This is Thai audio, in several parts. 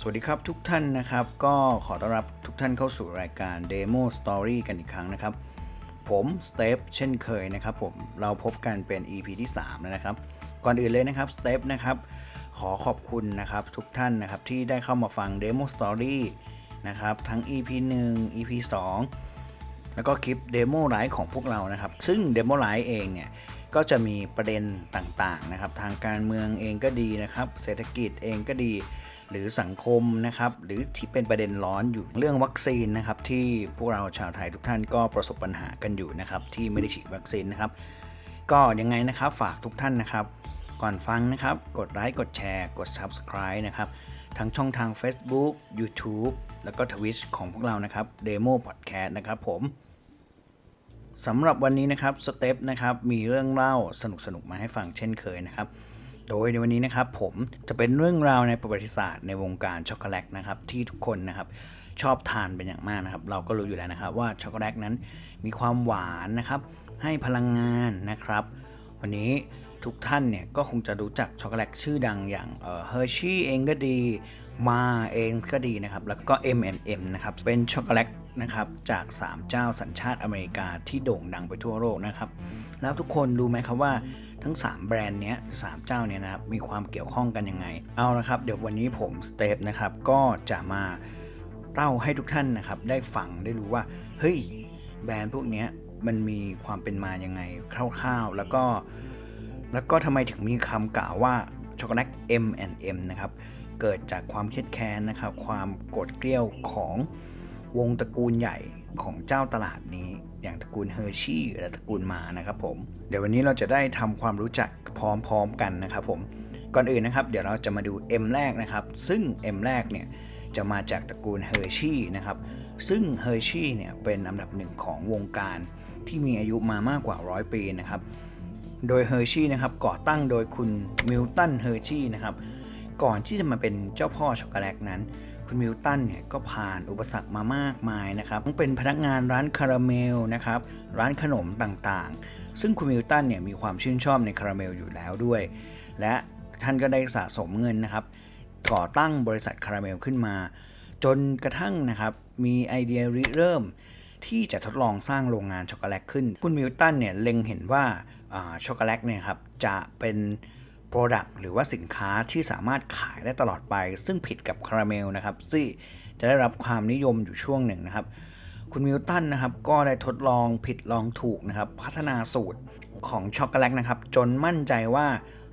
สวัสดีครับทุกท่านนะครับ ก็ขอต้อนรับทุกท่านเข้าสู่รายการ Demo Story กันอีกครั้งนะครับ ผมสเตปเช่นเคยนะครับผมเราพบกันเป็น EP ที่3แล้วนะครับ ก่อนอื่นเลยนะครับสเตปนะครับขอขอบคุณนะครับทุกท่านนะครับที่ได้เข้ามาฟัง Demo Story นะครับทั้ง EP 1 EP 2 แล้วก็คลิปเดโมไลฟ์ของพวกเรานะครับ ซึ่งเดโมไลฟ์เองเนี่ยก็จะมีประเด็นต่างๆนะครับ ทางการเมืองเองก็ดีนะครับ เศรษฐกิจเองก็ดี หรือสังคมนะครับ หรือที่เป็นประเด็นร้อนอยู่เรื่องวัคซีนนะครับ ที่พวกเราชาวไทยทุกท่านก็ประสบปัญหากันอยู่นะครับ ที่ไม่ได้ฉีดวัคซีนนะครับ ก็ยังไงนะครับฝากทุกท่านนะครับ ก่อนฟังนะครับ กดไลค์กดแชร์ กด Subscribe นะครับทั้งช่องทาง Facebook YouTube แล้วก็ Twitch ของพวกเรานะครับ Demo Podcast นะครับผมสำหรับวันนี้นะครับสเต็ปนะครับมีเรื่องเล่าสนุกๆมาให้ฟังเช่นเคยนะครับ โดยในวันนี้นะครับผมจะเป็นเรื่องราวในประวัติศาสตร์ในวงการช็อกโกแลตนะครับที่ทุกคนนะครับชอบทานเป็นอย่างมากนะครับ เราก็รู้อยู่แล้วนะครับว่าช็อกโกแลตนั้นมีความหวานนะครับ ให้พลังงานนะครับ วันนี้ทุกท่านเนี่ยก็คงจะรู้จักช็อกโกแลตชื่อดังอย่างเฮอร์ชี่เองก็ดีมาเองก็ดีนะครับ แล้วก็ M&M นะครับเป็นช็อกโกแลตนะครับจาก 3 เจ้าสัญชาติอเมริกาที่โด่งดังไปทั่วโลกนะครับ แล้วทุกคนรู้ไหมครับว่าทั้ง 3 แบรนด์เนี้ยสามเจ้าเนี้ยนะครับมีความเกี่ยวข้องกันยังไง เอาละครับ เดี๋ยววันนี้ผมสเตปนะครับก็จะมาเล่าให้ทุกท่านนะครับได้ฟังได้รู้ว่าเฮ้ยแบรนด์พวกเนี้ยมันมีความเป็นมายังไงคร่าวๆ แล้วก็แล้วก็ทำไมถึงมีคำกล่าวว่าช็อกโกแลต M&M นะครับเกิดจากความเครียดแค้นนะครับ ความโกรธเกรี้ยวของวงตระกูลใหญ่ของเจ้าตลาดนี้ อย่างตระกูลเฮอร์ชี่และตระกูลมานะครับผมเดี๋ยววันนี้เราจะได้ทำความรู้จักพร้อมๆกันนะครับผมก่อนอื่นนะครับเดี๋ยวเราจะมาดู M แรกนะครับซึ่ง M แรกเนี่ยจะมาจากตระกูลเฮอร์ชี่นะครับซึ่งเฮอร์ชี่เนี่ยเป็นอันดับหนึ่งของวงการที่มีอายุมามากกว่าร้อยปีนะครับโดยเฮอร์ชี่นะครับก่อตั้งโดยคุณมิลตันเฮอร์ชี่นะครับก่อนที่จะมาเป็นเจ้าพ่อช็อกโกแลตนั้น คุณมิลตันเนี่ยก็ผ่านอุปสรรคมามากมายนะครับทั้งเป็นพนักงานร้านคาราเมลนะครับร้านขนมต่างๆ ซึ่งคุณมิลตันเนี่ยมีความชื่นชอบในคาราเมลอยู่แล้วด้วย และท่านก็ได้สะสมเงินนะครับ ก่อตั้งบริษัทคาราเมลขึ้นมา จนกระทั่งนะครับมีไอเดียริเริ่ม ที่จะทดลองสร้างโรงงานช็อกโกแลตขึ้น คุณมิลตันเนี่ยเล็งเห็นว่าอ่าช็อกโกแลตเนี่ยครับจะเป็น Product หรือว่าสินค้าที่สามารถขายได้ตลอดไป ซึ่งผิดกับคาราเมลนะครับที่จะได้รับความนิยมอยู่ช่วงหนึ่งนะครับ คุณมิลตันนะครับก็ได้ทดลองผิดลองถูกนะครับ พัฒนาสูตรของช็อกโกแลตนะครับ จนมั่นใจว่า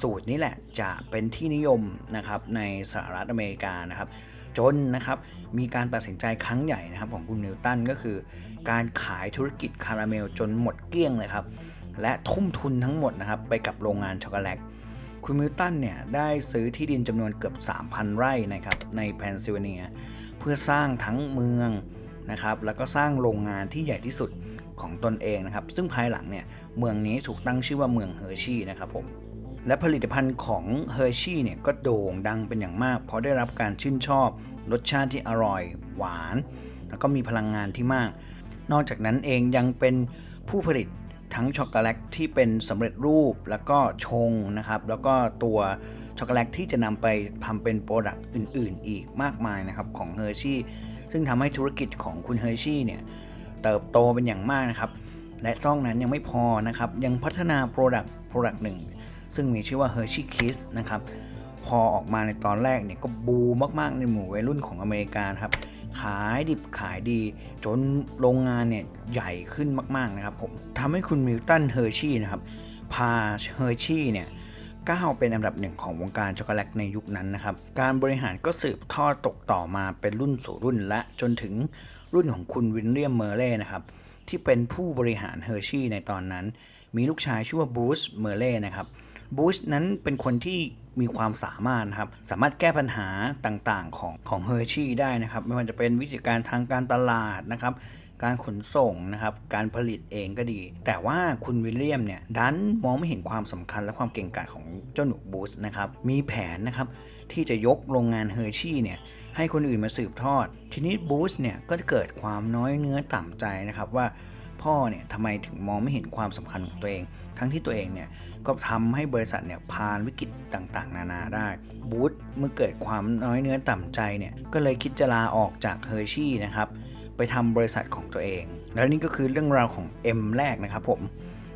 สูตรนี้แหละจะเป็นที่นิยมนะครับในสหรัฐอเมริกานะครับ จนนะครับมีการตัดสินใจครั้งใหญ่นะครับของคุณนิวตันก็คือ การขายธุรกิจคาราเมลจนหมดเกลี้ยงเลยครับ และทุ่มทุนทั้งหมดนะครับไปกับโรงงานช็อกโกแลต คุณมิลตันเนี่ยได้ซื้อที่ดินจำนวนเกือบ 3,000 ไร่นะครับในเพนซิลเวเนีย เพื่อสร้างทั้งเมืองนะครับแล้วก็สร้างโรงงานที่ใหญ่ที่สุดของตนเองนะครับ ซึ่งภายหลังเนี่ยเมืองนี้ถูกตั้งชื่อว่าเมืองเฮอร์ชี่นะครับผมและผลิตภัณฑ์ของเฮอร์ชี่เนี่ยก็โด่งดังเป็นอย่างมาก เพราะได้รับการชื่นชอบรสชาติที่อร่อยหวาน แล้วก็มีพลังงานที่มาก นอกจากนั้นเองยังเป็นผู้ผลิต ทั้งช็อกโกแลตที่เป็นสำเร็จรูปแล้วก็ชงนะครับ แล้วก็ตัวช็อกโกแลตที่จะนำไปทำเป็นโปรดักต์อื่น ๆ อีกมากมายนะครับของเฮอร์ชี่ซึ่งทำให้ธุรกิจของคุณเฮอร์ชี่เนี่ยเติบโตเป็นอย่างมากนะครับ และต้องนั้นยังไม่พอนะครับ ยังพัฒนาโปรดักต์โปรดักต์หนึ่ง ซึ่งมีชื่อว่า Hershey Kiss นะครับ พอออกมาในตอนแรกเนี่ยก็บูมมาก ๆ ในหมู่วัยรุ่นของอเมริกาครับ ขายดิบขายดี จนโรงงานเนี่ยใหญ่ขึ้นมาก ๆ นะครับผมทำให้คุณมิลตันเฮอร์ชี่นะครับ พาเฮอร์ชี่เนี่ยก้าวเป็นอันดับหนึ่งของวงการช็อกโกแลตในยุคนั้นนะครับ การบริหารก็สืบทอดตกต่อมาเป็นรุ่นสู่รุ่นและจนถึงรุ่นของคุณวินเลียมเมอร์เล่นะครับ ที่เป็นผู้บริหารเฮอร์ชี่ในตอนนั้น มีลูกชายชื่อว่าบูสเมอร์เล่นะครับ บูชนั้นเป็นคนที่มีความสามารถนะครับ สามารถแก้ปัญหาต่างๆของของเฮอร์ชี่ได้นะครับ ไม่ว่าจะเป็นวิธีการทางการตลาดนะครับ การขนส่งนะครับ การผลิตเองก็ดี แต่ว่าคุณวิลเลียมเนี่ยดันมองไม่เห็นความสำคัญและความเก่งกาจของเจ้าหนูบูชนะครับ มีแผนนะครับที่จะยกโรงงานเฮอร์ชี่เนี่ยให้คนอื่นมาสืบทอด ทีนี้บูชเนี่ยก็เกิดความน้อยเนื้อต่ำใจนะครับว่า พ่อเนี่ยทำไมถึงมองไม่เห็นความสำคัญของตัวเอง ทั้งที่ตัวเองเนี่ยก็ทำให้บริษัทเนี่ยผ่านวิกฤตต่างๆ นานาได้บูธเมื่อเกิดความน้อยเนื้อต่ำใจเนี่ยก็เลยคิดจะลาออกจากเฮอร์ชี่นะครับไปทำบริษัทของตัวเอง แล้วนี่ก็คือเรื่องราวของ M แรกนะครับผม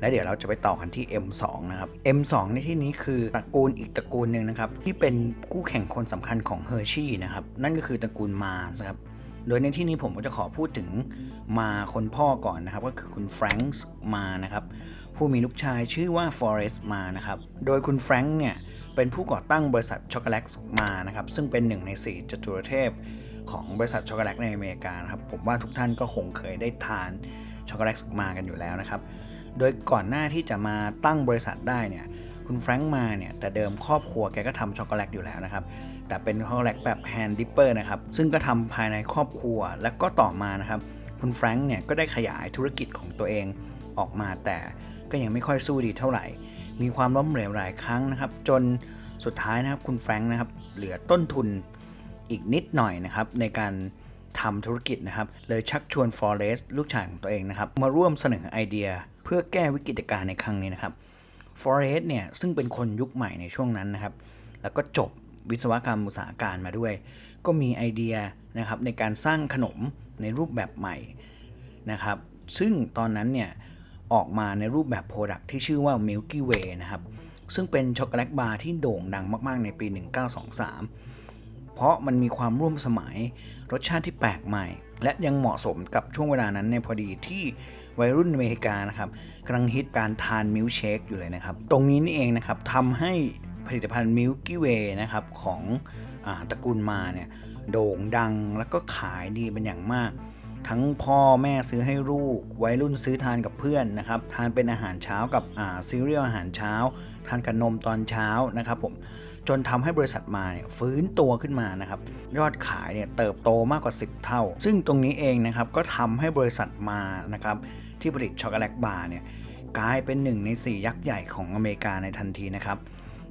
และเดี๋ยวเราจะไปต่อกันที่ M2 นะครับ M2 ในที่นี้คือตระกูลอีกตระกูลหนึ่งนะครับ ที่เป็นคู่แข่งคนสำคัญของเฮอร์ชี่นะครับ นั่นก็คือตระกูลมาร์ครับ โดยในที่นี้ผมก็จะขอพูดถึงมาคนพ่อก่อนนะครับ ก็คือคุณแฟรงค์มานะครับ ผู้มีลูกชายชื่อว่าฟอเรสต์มานะครับ โดยคุณแฟรงค์เนี่ย เป็นผู้ก่อตั้งบริษัทช็อกโกแลตมานะครับ ซึ่งเป็นหนึ่งในสี่จตุรเทพ ของบริษัทช็อกโกแลตในอเมริกานะครับ ผมว่าทุกท่านก็คงเคยได้ทานช็อกโกแลตมากันอยู่แล้วนะครับ โดยก่อนหน้าที่จะมาตั้งบริษัทได้เนี่ยคุณแฟรงค์มาเนี่ยแต่เดิมครอบครัวแกก็ทำช็อกโกแลตอยู่แล้วนะครับ แต่เป็นช็อกโกแลตแบบแฮนด์ดิปเปอร์นะครับซึ่งก็ทำภายในครอบครัว แล้วก็ต่อมานะครับคุณแฟรงค์เนี่ยก็ได้ขยายธุรกิจของตัวเองออกมาแต่ก็ยังไม่ค่อยสู้ดีเท่าไหร่ มีความล้มเหลวหลายครั้งนะครับ จนสุดท้ายนะครับคุณแฟรงค์นะครับเหลือต้นทุนอีกนิดหน่อยนะครับในการทำธุรกิจนะครับ เลยชักชวนฟอเรสลูกชายของตัวเองนะครับ มาร่วมเสนอไอเดียเพื่อแก้วิกฤตการณ์ในครั้งนี้นะครับฟอเรสเนี่ยซึ่งเป็นคนยุคใหม่ในช่วงนั้นนะครับ แล้วก็จบ วิศวกรรมอุตสาหการมาด้วย ก็มีไอเดียนะครับในการสร้างขนมในรูปแบบใหม่นะครับ ซึ่งตอนนั้นเนี่ยออกมาในรูปแบบโปรดักที่ชื่อว่า Milky Way นะครับซึ่งเป็นช็อกโกแลตบาร์ที่โด่งดังมาก ๆ ในปี 1923 เพราะมันมีความร่วมสมัยรสชาติที่แปลกใหม่ และยังเหมาะสมกับช่วงเวลานั้นในพอดีที่วัยรุ่นอเมริกานะครับกำลังฮิตการทานมิลค์เชคอยู่เลยนะครับ ตรงนี้นี่เองนะครับทำให้ ผลิตภัณฑ์ Milky Way นะครับของอตระกูลมาเนี่ยโด่งดังแล้วก็ขายดีเป็นอย่างมาก ทั้งพ่อแม่ซื้อให้ลูกวัยรุ่นซื้อทานกับเพื่อนนะครับทานเป็นอาหารเช้ากับอ่าซีเรียลอาหารเช้า ทานกับนมตอนเช้านะครับผมจนทำให้บริษัทมาเนี่ยฟื้นตัวขึ้นมานะครับยอดขายเนี่ยเติบโตมากกว่า 10 เท่า ซึ่งตรงนี้เองนะครับก็ทำให้บริษัทมานะครับที่ผลิตช็อกโกแลตบาร์เนี่ยกลายเป็นหนึ่งใน 4 ยักษ์ใหญ่ของอเมริกาในทันทีนะครับ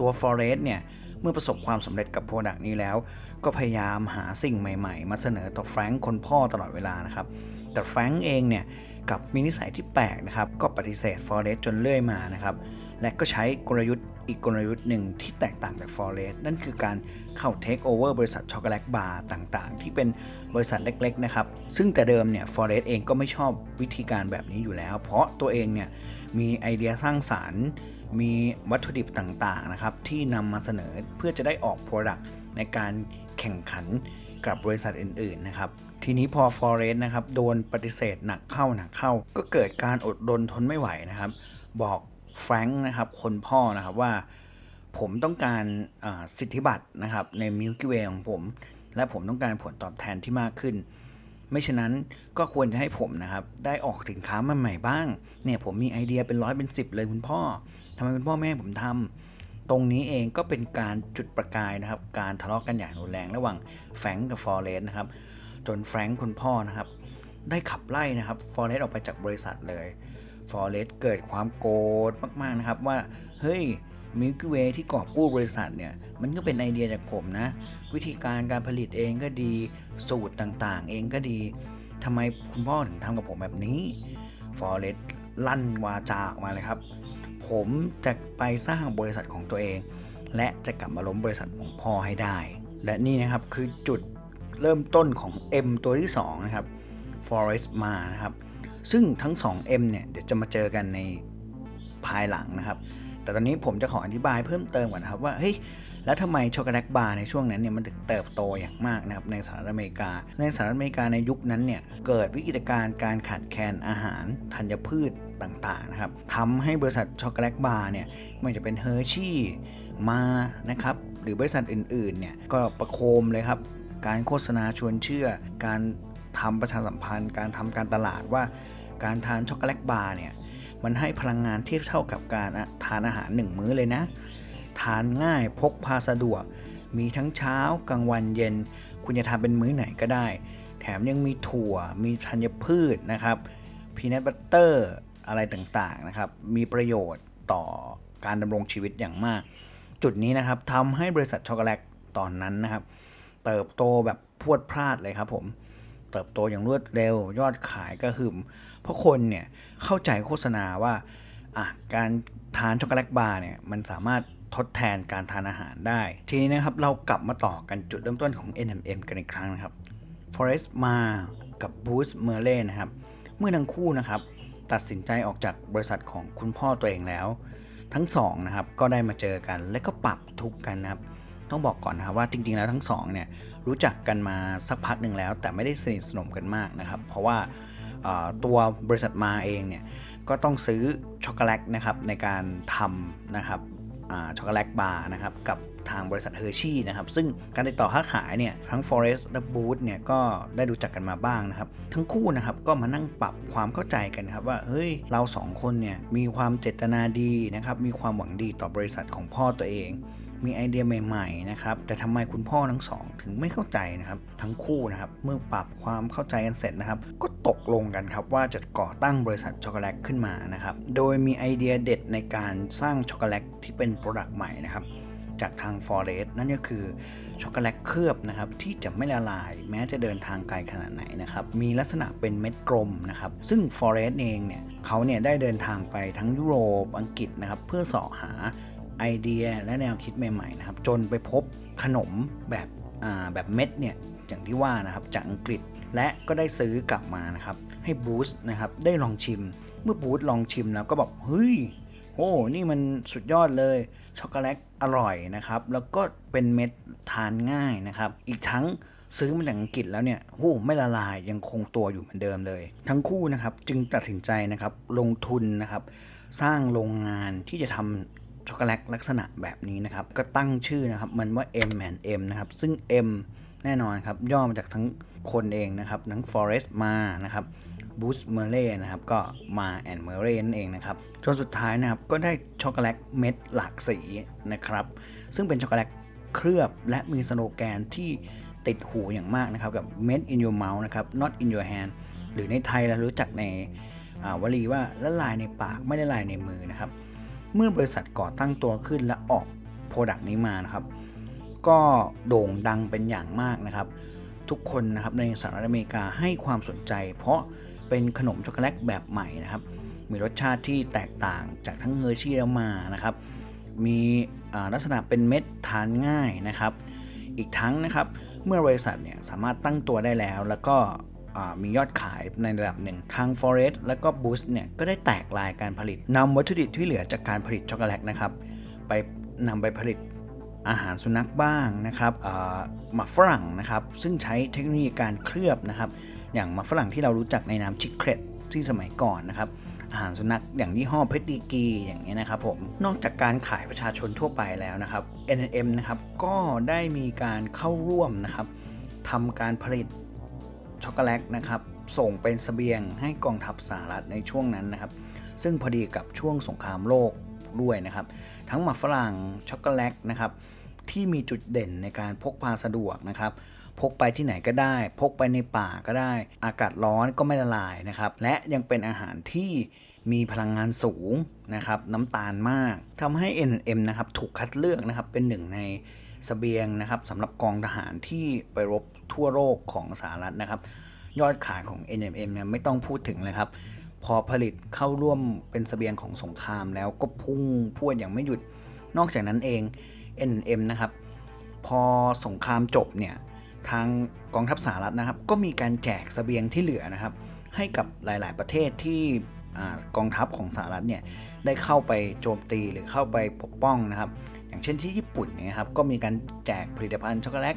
ตัว f o r e s t เนี่ย เมื่อประสบความสำเร็จกับโปรดักต์นี้แล้ว ก็พยายามหาสิ่งใหม่ๆ มาเสนอต่อแฟรงค์คนพ่อตลอดเวลานะครับ แต่แฟรงค์เองเนี่ยกับมีนิสัยที่แปลกนะครับ ก็ปฏิเสธ f o r e s t จนเรื่อยมานะครับ และก็ใช้กลยุทธ์อีกกลยุทธ์หนึ่งที่แตกต่างจาก f o r e s t นั่นคือการเข้า take over บริษัทช็อกโกแลตบาร์ต่างๆ ที่เป็นบริษัทเล็กๆนะครับ ซึ่งแต่เดิมเนี่ย f o r e s t เองก็ไม่ชอบวิธีการแบบนี้อยู่แล้ว เพราะตัวเองเนี่ยมีไอเดียสร้างสารรค์ มีวัตถุดิบต่างๆนะครับที่นำมาเสนอเพื่อจะได้ออก Product ในการแข่งขันกับบริษัทอื่นๆนะครับทีนี้พอ f o r e s t นะครับโดนปฏิเสธหนักเข้าหนักเข้า ก็เกิดการอดรนทนไม่ไหวนะครับ บอกแฟรงค์นะครับคนพ่อนะครับว่า ผมต้องการสิทธิบัตรนะครับใน Milky Way ของผม และผมต้องการผลตอบแทนที่มากขึ้น ไม่ฉะนั้นก็ควรจะให้ผมนะครับ ได้ออกสินค้ามาใหม่บ้าง เนี่ยผมมีไอเดียเป็นร้อยเป็นสิบเลยคุณพ่อ ทำไมคุณพ่อแม่ผมทำตรงนี้เองก็เป็นการจุดประกายนะครับ การทะเลาะกันอย่างรุนแรงระหว่างแฟรงก์กับฟอร์เรสนะครับ จนแฟรงก์คุณพ่อนะครับ ได้ขับไล่นะครับฟอร์เรสออกไปจากบริษัทเลยฟอร์เรสเกิดความโกรธมากๆนะครับว่าเฮ้ยมิล k ์เวที่กอบกู้บริษัทเนี่ยมันก็เป็นไอเดียจากผมนะ วิธีการการผลิตเองก็ดีสูตรต่างๆ เองก็ดีทำไมคุณพ่อถึงทำกับผมแบบนี้ฟอร์เรสลั่นวาจาออกมาเลยครับ ผมจะไปสร้างบริษัทของตัวเอง และจะกลับมาล้มบริษัทของพ่อให้ได้ และนี่นะครับคือจุดเริ่มต้นของ M ตัวที่2นะครับ Forest มานะครับ ซึ่งทั้ง 2 M เนี่ยเดี๋ยวจะมาเจอกันในภายหลังนะครับ แต่ตอนนี้ผมจะขออธิบายเพิ่มเติมก่อนนะครับว่าเฮ้ยแล้วทำไมช็อกโกแลตบาร์ในช่วงนั้นเนี่ยมันถึงเติบโตอย่างมากนะครับในสหรัฐอเมริกา ในสหรัฐอเมริกาในยุคนั้นเนี่ยเกิดวิกฤตการณ์การขาดแคลนอาหารธัญพืช ต่างๆนะครับทำให้บริษัทช็อกโกแลตบาร์เนี่ยไม่ว่าจะเป็นเฮอร์ชี่มานะครับหรือบริษัทอื่นๆเนี่ยก็ประโคมเลยครับ การโฆษณาชวนเชื่อ การทำประชาสัมพันธ์ การทำการตลาดว่าการทานช็อกโกแลตบาร์เนี่ยมันให้พลังงานเทียบเท่ากับการทานอาหารหนึ่งมื้อเลยนะ ทานง่ายพกพาสะดวก มีทั้งเช้ากลางวันเย็น คุณจะทานเป็นมื้อไหนก็ได้ แถมยังมีถั่วมีธัญพืชนะครับพีนัทบัตเตอร์ อะไรต่างๆนะครับ มีประโยชน์ต่อการดำรงชีวิตอย่างมาก จุดนี้นะครับทำให้บริษัทช็อกโกแลตตอนนั้นนะครับ เติบโตแบบพรวดพลาดเลยครับผม เติบโตอย่างรวดเร็วยอดขายก็หึมเพราะคนเนี่ยเข้าใจโฆษณาว่าอะการทานช็อกโกแลตบาร์เนี่ยมันสามารถทดแทนการทานอาหารได้ ทีนี้นะครับเรากลับมาต่อกันจุดเริ่มต้นของ NMM กันอีกครั้งนะครับ Forest มากับ Bruce m e r l e นะครับ เมื่อทั้งคู่นะครับ ตัดสินใจออกจากบริษัทของคุณพ่อตัวเองแล้ว ทั้งสองนะครับก็ได้มาเจอกันและก็ปรับทุกกันนะครับ ต้องบอกก่อนนะครับว่าจริง ๆ แล้วทั้งสองเนี่ยรู้จักกันมาสักพักหนึ่งแล้ว แต่ไม่ได้สนิทสนมกันมากนะครับ เพราะว่าตัวบริษัทมาเองเนี่ยก็ต้องซื้อช็อกโกแลตนะครับในการทำนะครับช็อกโกแลตบาร์นะครับกับ ทางบริษัทเฮอร์ชี่นะครับ ซึ่งการติดต่อค้าขายเนี่ยทั้ง Forest และ Booth เนี่ยก็ได้รู้จักกันมาบ้างนะครับ ทั้งคู่นะครับก็มานั่งปรับความเข้าใจกันครับว่าเฮ้ยเราสองคนเนี่ยมีความเจตนาดีนะครับมีความหวังดีต่อบริษัทของพ่อตัวเองมีไอเดียใหม่ๆนะครับ แต่ทำไมคุณพ่อทั้งสองถึงไม่เข้าใจนะครับ ทั้งคู่นะครับ เมื่อปรับความเข้าใจกันเสร็จนะครับ ก็ตกลงกันครับว่าจะก่อตั้งบริษัทช็อกโกแลตขึ้นมานะครับ โดยมีไอเดียเด็ดในการสร้างช็อกโกแลตที่เป็นโปรดักต์ใหม่นะครับ จากทาง Forest นั่นก็คือช็อกโกแลตเคลือบนะครับที่จะไม่ละลาย แม้จะเดินทางไกลขนาดไหนนะครับมีลักษณะเป็นเม็ดกลมนะครับซึ่ง Forest เองเนี่ยเขาเนี่ยได้เดินทางไปทั้งยุโรปอังกฤษนะครับเพื่อสาะหาไอเดียและแนวคิดใหม่ๆนะครับจนไปพบขนมแบบแบบเม็ดเนี่ยอย่างที่ว่านะครับจากอังกฤษและก็ได้ซื้อกลับมานะครับให้บูสนะครับได้ลองชิม เมื่อบูสลองชิมแล้วก็บอกเฮ้ย โอ้นี่มันสุดยอดเลย ช็อกโกแลตอร่อยนะครับ แล้วก็เป็นเม็ดทานง่ายนะครับ อีกทั้งซื้อมาจากอังกฤษแล้วเนี่ยโอ้ไม่ละลายยังคงตัวอยู่เหมือนเดิมเลย ทั้งคู่นะครับจึงตัดสินใจนะครับลงทุนนะครับ สร้างโรงงานที่จะทำช็อกโกแลตลักษณะแบบนี้นะครับ ก็ตั้งชื่อนะครับ มันว่า M&M นะครับ ซึ่ง M แน่นอนครับ ย่อมาจากทั้งคนเองนะครับ ทั้ง Forest มานะครับบูสเมเล่นะครับก็มาแอนเมเร่นั่นเองนะครับจนสุดท้ายนะครับก็ได้ช็อกโกแลตเม็ดหลากสีนะครับ ซึ่งเป็นช็อกโกแลตเคลือบและมีสโลแกนที่ติดหูอย่างมากนะครับกับ made in your mouth นะครับ not in your hand หรือในไทยเรารู้จักในวลีว่าละลายในปากไม่ได้ลายในมือนะครับ เมื่อบริษัทก่อตั้งตัวขึ้นและออกโปรดักต์นี้มานะครับ ก็โด่งดังเป็นอย่างมากนะครับ ทุกคนนะครับในสหรัฐอเมริกาให้ความสนใจ เพราะเป็นขนมช็อกโกแลตแบบใหม่นะครับ มีรสชาติที่แตกต่างจากทั้งเฮอร์ชี่แล้วมานะครับ มีลักษณะเป็นเม็ดทานง่ายนะครับ อีกทั้งนะครับเมื่อบริษัทเนี่ยสามารถตั้งตัวได้แล้ว แล้วก็มียอดขายในระดับหนึ่งทาง Forest แล้วก็ Boost เนี่ยก็ได้แตกลายการผลิตนำวัตถุดิบที่เหลือจากการผลิตช็อกโกแลตนะครับ ไปนำไปผลิต อาหารสุนัขบ้างนะครับหมักฝรั่งนะครับซึ่งใช้เทคโนโลยีการเคลือบนะครับอย่างหมักฝรั่งที่เรารู้จักในนามชิคเครตที่สมัยก่อนนะครับอาหารสุนัขอย่างยี่ห้อเพชรดีกีอย่างนี้นะครับผมนอกจากการขายประชาชนทั่วไปแล้วนะครับ N&M นะครับก็ได้มีการเข้าร่วมนะครับทำการผลิตช็อกโกแลตนะครับส่งเป็นเสบียงให้กองทัพสหรัฐในช่วงนั้นนะครับ ซึ่งพอดีกับช่วงสงครามโลก ด้วยนะครับ ทั้งหมักฝรั่งช็อกโกแลตนะครับที่มีจุดเด่นในการพกพาสะดวกนะครับพกไปที่ไหนก็ได้ พกไปในป่าก็ได้ อากาศร้อนก็ไม่ละลายนะครับ และยังเป็นอาหารที่มีพลังงานสูงนะครับ น้ำตาลมากทำให้ N&M นะครับถูกคัดเลือกนะครับ เป็นหนึ่งในสเสบียงนะครับสำหรับกองทหารที่ไปรบทั่วโลกของสหรัฐนะครับ ยอดขายของ N&M เนี่ยไม่ต้องพูดถึงเลยครับ พอผลิตเข้าร่วมเป็นเสบียงของสงครามแล้วก็พุ่งพวดอย่างไม่หยุด นอกจากนั้นเอง N&M นะครับ พอสงครามจบเนี่ยทางกองทัพสหรัฐนะครับ ก็มีการแจกเสบียงที่เหลือนะครับ ให้กับหลาย ๆ ประเทศที่กองทัพของสหรัฐเนี่ยได้เข้าไปโจมตีหรือเข้าไปปกป้องนะครับ อย่างเช่นที่ญี่ปุ่นเนี่ยครับก็มีการแจกผลิตภัณฑ์ช็อกโกแลต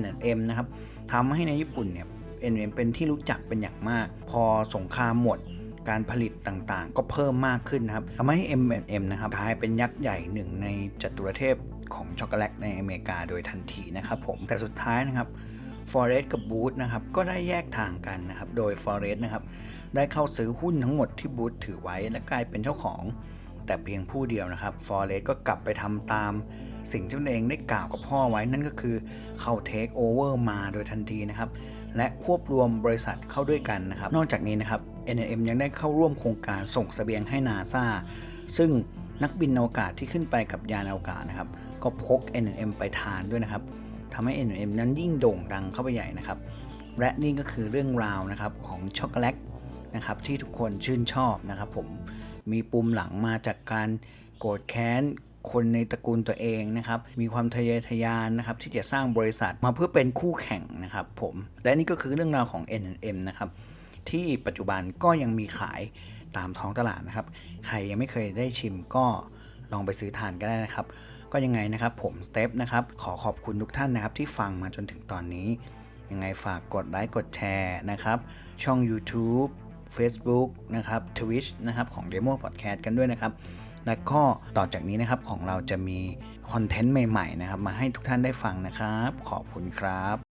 N&M นะครับทำให้ในญี่ปุ่นเนี่ย N&M เป็นที่รู้จักเป็นอย่างมาก พอสงครามหมด การผลิตต่างๆ ก็เพิ่มมากขึ้นนะครับทำให้ M&M นะครับกลายเป็นยักษ์ใหญ่หนึ่งในจัตุรเทพของช็อกโกแลตในอเมริกาโดยทันทีนะครับผมแต่สุดท้ายนะครับ Forest กับ Booth นะครับก็ได้แยกทางกันนะครับโดย Forest นะครับได้เข้าซื้อหุ้นทั้งหมดที่ Booth ถือไว้และกลายเป็นเจ้าของ แต่เพียงผู้เดียวนะครับ Forest ก็กลับไปทำตามสิ่งที่ตนเองได้กล่าวกับพ่อไว้นั่นก็คือเข้า Take Over มาโดยทันทีนะครับและควบรวมบริษัทเข้าด้วยกันนะครับ นอกจากนี้นะครับ N&M ยังได้เข้าร่วมโครงการส่งเสบียงให้นาซาซึ่งนักบินอวกาศที่ขึ้นไปกับยานอวกาศนะครับ ก็พก N&M ไปทานด้วยนะครับทำให้ N&M นั้นยิ่งโด่งดังเข้าไปใหญ่นะครับ และนี่ก็คือเรื่องราวนะครับของช็อกโกแลตนะครับที่ทุกคนชื่นชอบนะครับ ผมมีปุ่มหลังมาจากการโกรธแค้นคนในตระกูลตัวเองนะครับ มีความทะเยอทะยานนะครับ ที่จะสร้างบริษัทมาเพื่อเป็นคู่แข่งนะครับผม และนี่ก็คือเรื่องราวของ N&M นะครับ ที่ปัจจุบันก็ยังมีขายตามท้องตลาดนะครับ ใครยังไม่เคยได้ชิมก็ลองไปซื้อทานก็ได้นะครับ ก็ยังไงนะครับผมสเตปนะครับขอขอบคุณทุกท่านนะครับที่ฟังมาจนถึงตอนนี้ ยังไงฝากกดไลค์กดแชร์นะครับ ช่อง YouTube Facebook นะครับ Twitch นะครับของ Demo Podcast กันด้วยนะครับ และก็ต่อจากนี้นะครับของเราจะมีคอนเทนต์ใหม่ๆนะครับมาให้ทุกท่านได้ฟังนะครับ ขอบคุณครับ